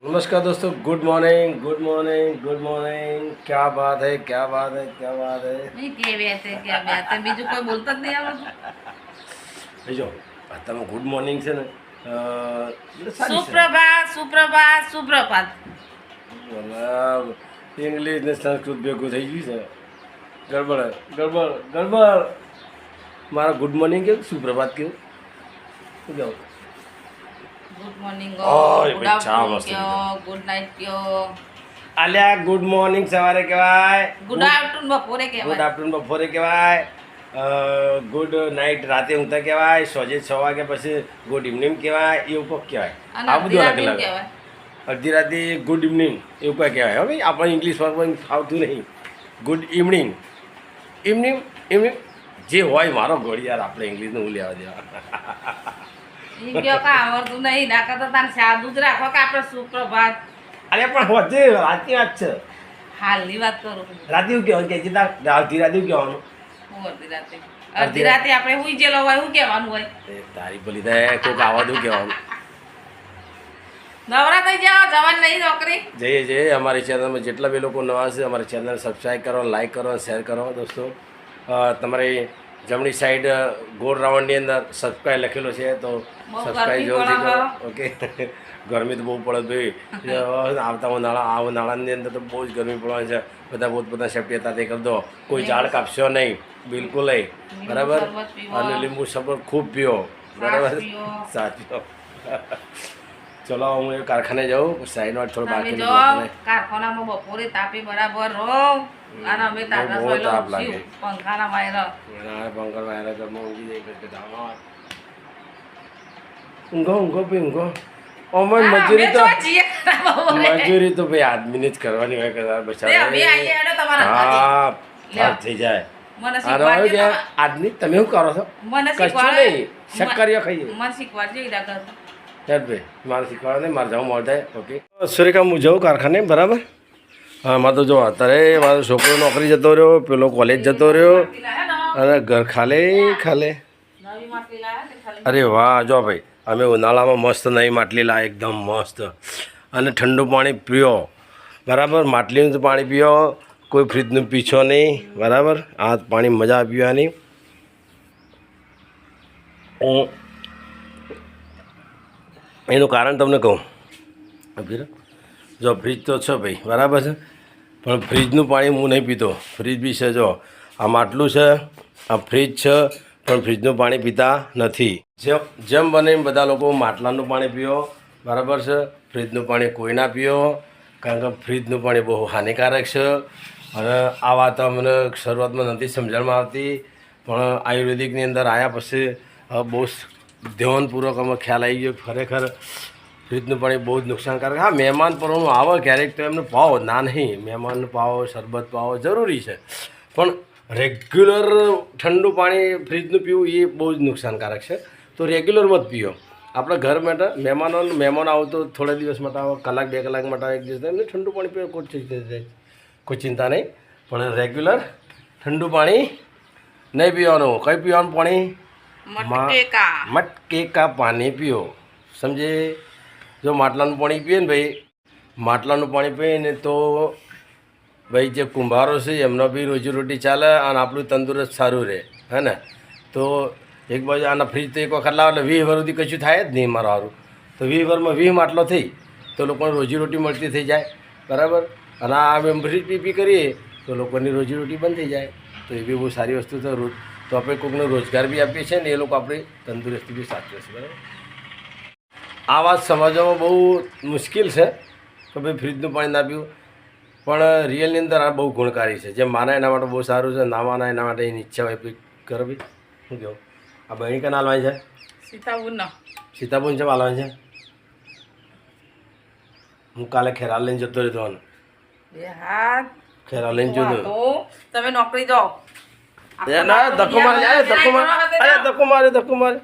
नमस्कार दोस्तों good morning good morning good morning क्या बात है क्या बात है क्या बात है નહીં કે વ્યાતે કે વ્યાતે બીજું કોઈ બોલતો જ નહીં આવડતું જો આ તમે ગુડ મોર્નિંગ છે ને અ, એટલે સારી છે. સુપ્રભાત સુપ્રભાત સુપ્રભાત મતલબ ઇંગ્લિશ ને સંસ્કૃત ભેગું થઈ ગયું છે ગડબડ ગડબડ ગડબડ મારા ગુડ મોર્નિંગ કેવું સુપ્રભાત કેવું શું કહું ગુડ મોર્નિંગ ગુડ નાઇટ કયો? મોર્નિંગ સવારે કહેવાય. ગુડ આફ્ટરનૂન બપોરે ગુડ આફ્ટરનૂન બપોરે કહેવાય. ગુડ નાઇટ રાતે ઊંઘતા કહેવાય. સોજે છ વાગે પછી ગુડ ઇવનિંગ કહેવાય. એવું કોક કહેવાય. આ અડધી બધું અલગ રાતે અલગ. અડધી રાતે ગુડ ઇવનિંગ એવું કોઈ કહેવાય. હવે આપણે ઇંગ્લિશ વર્ગમાં આવતું નહીં. ગુડ ઇવનિંગ ઇવનિંગ ઇવનિંગ જે હોય મારો ઘોડિયાર આપણે ઇંગ્લિશનું લેવા દેવા? ઈ કે આવડતું નહીં ના કરતા તારે સાદું જ રાખો કે આપણે સુપ્રભાત. અરે પણ હોજે રાતની વાત છે. હાલની વાત કરું. રાતે એવું કે જીતા અડધી રાતે એવું અડધી રાતે? અડધી રાતે આપણે હુઈ ગયેલો હોય શું કહેવાનું હોય. તારી ભલી થાય કોઈક આવા દઉં કહેવાનું. નવરા થઈ જવાન નહીં નોકરી. જઈએ જઈએ. અમારી ચેનલમાં જેટલા બી લોકો નવા છે અમારી ચેનલ સબસ્ક્રાઈબ કરો લાઈક કરો શેર કરો દોસ્તો. તમારી જમણી સાઈડ ગોળ રાઉન્ડની અંદર સબસ્ક્રાઈબ લખેલો છે તો બહુ સબસ્ક્રાઈબ જરૂરથી કરો ઓકે. ગરમી તો બહુ પડે ભાઈ. આવતા ઉનાળા આ ઉનાળાની અંદર તો બહુ જ ગરમી પડવાની છે. બધા પોતપોતાની સેફટી હતા તે કરી દો. કોઈ ઝાડ કાપશો નહીં. બિલકુલ નહીં. બરાબર? અને લીંબુ શરબત ખૂબ પીઓ બરાબર. સાચો. ચલો હું એ કારખાને જાઉં સાઈડમાં થોડું તમે બાકી જો કારખાનામાં બપોરે તાપી બરાબર રહો. અને અમે તાપના બહુ સોયલો તાપ ઊંઘ્યું. લાગે. પંખાના વાયર. પંકજ વાયરા ઘરમાં ઊંઘી જાય કે ગામમાં ઊંઘો ઊંઘો ભાઈ ઊંઘો. ઓમન મજૂરી તો મજૂરી તો ભાઈ આદમીને જ કરવાની હોય કે બચારા હા પાર થઈ જાય. આદમી તમે શું કરો છો? મને શીખવાડે. શક્કરીઓ ખાઈએ મને શીખવાડજો ઈરા કરતા. યાર ભાઈ મારે શીખવાડો નહીં મારે જવું મળે થાય. ઓકે સુરેખા હું જાઉં કારખાને બરાબર? હા મારે તો જો અત્યારે મારો છોકરો નોકરી જતો રહ્યો પેલો કોલેજ જતો રહ્યો. અરે અને ઘર ખાલે ખાલે. ને. અરે વાહ જો ભાઈ અમે ઉનાળામાં મસ્ત નહીં માટલી લાવે એકદમ મસ્ત. અને ઠંડુ પાણી પીઓ. બરાબર માટલીનું પાણી પીઓ. કોઈ ફ્રીજનું પીછો નહીં બરાબર? આ પાણી મજા પીવાની હું એનું કારણ તમને કહું. જો ફ્રીજ તો છે ભાઈ, બરાબર છે? પણ ફ્રીજનું પાણી હું નહીં પીતો. ફ્રીજ બી છે, જો. આ માટલું છે આ ફ્રીજ છે, પણ ફ્રીજનું પાણી પીતા નથી. જેમ જેમ બને એમ બધા લોકો માટલાનું પાણી પીઓ, બરાબર છે? ફ્રીજનું પાણી કોઈ ના પીઓ, કારણ કે ફ્રીજનું પાણી બહુ હાનિકારક છે. અને આ વાત અમને શરૂઆતમાં નથી સમજણમાં આવતી, પણ આયુર્વેદિકની અંદર આવ્યા પછી બહુ ધ્યાનપૂર્વક અમે ખ્યાલ આવી ગયો ખરેખર ફ્રીજનું પાણી બહુ જ નુકસાનકારક હા, મહેમાન પરવાનું આવે ક્યારેક તો એમને પાવો, ના નહીં, મહેમાનને પાવો, શરબત પાવો જરૂરી છે. પણ રેગ્યુલર ઠંડુ પાણી ફ્રીજનું પીવું એ બહુ જ નુકસાનકારક છે. તો રેગ્યુલર મત પીઓ. આપણે ઘર માટે મહેમાનો, મહેમાન આવો તો થોડા દિવસ માટે આવો, કલાક, બે કલાક માટે આવે, એક દિવસ એમને ઠંડુ પાણી પીવો કોઈ કોઈ ચિંતા નહીં. પણ રેગ્યુલર ઠંડુ પાણી નહીં પીવાનું. કંઈ પીવાનું પાણી? મટકે કા પાણી પીઓ. સમજે? જો માટલાનું પાણી પીએ ને ભાઈ, માટલાનું પાણી પીએ ને તો ભાઈ જે કુંભારો છે એમનો બી રોજીરોટી ચાલે અને આપણું તંદુરસ્ત સારું રહે. હે ને? તો એક બાજુ આના ફ્રીજ તો એક વખત લાવે એટલે વીસ વર સુધી કશું થાય જ નહીં મારા સારું તો વીસ વરમાં વીસ માટલો થઈ, તો લોકોને રોજીરોટી મળતી થઈ જાય. બરાબર? અને આ અમે ફ્રીજ પી પી કરીએ, તો લોકોની રોજીરોટી બંધ થઈ જાય. તો એ બી બહુ સારી વસ્તુ રોજ તો આપણે કોઈકને રોજગાર બી આપીએ છીએ ને એ લોકો આપણી તંદુરસ્તી બી સાચવે છે બરાબર? આ વાત સમજવામાં બહુ મુશ્કેલ છે કે ભાઈ ફ્રીજનું પાણી ના પીવું. પણ રિયલની અંદર આ બહુ ગુણકારી છે. જેમ માના એના માટે બહુ સારું છે ના માના એના માટે એની ઈચ્છા હોય કરો બી શું કહું આ બહેણી કના હાલવાની છે? સીતાબુન સીતાબુન છે હાલવાની છે? હું કાલે ખેરાલ લઈને જતો રહેતો ખેરાલ લઈને જતો તમે નોકરી જાઓ. ના ધક્કો મારે અરે ધક્કો મારે અરે ધક્કો મારે ધક્કો મારે.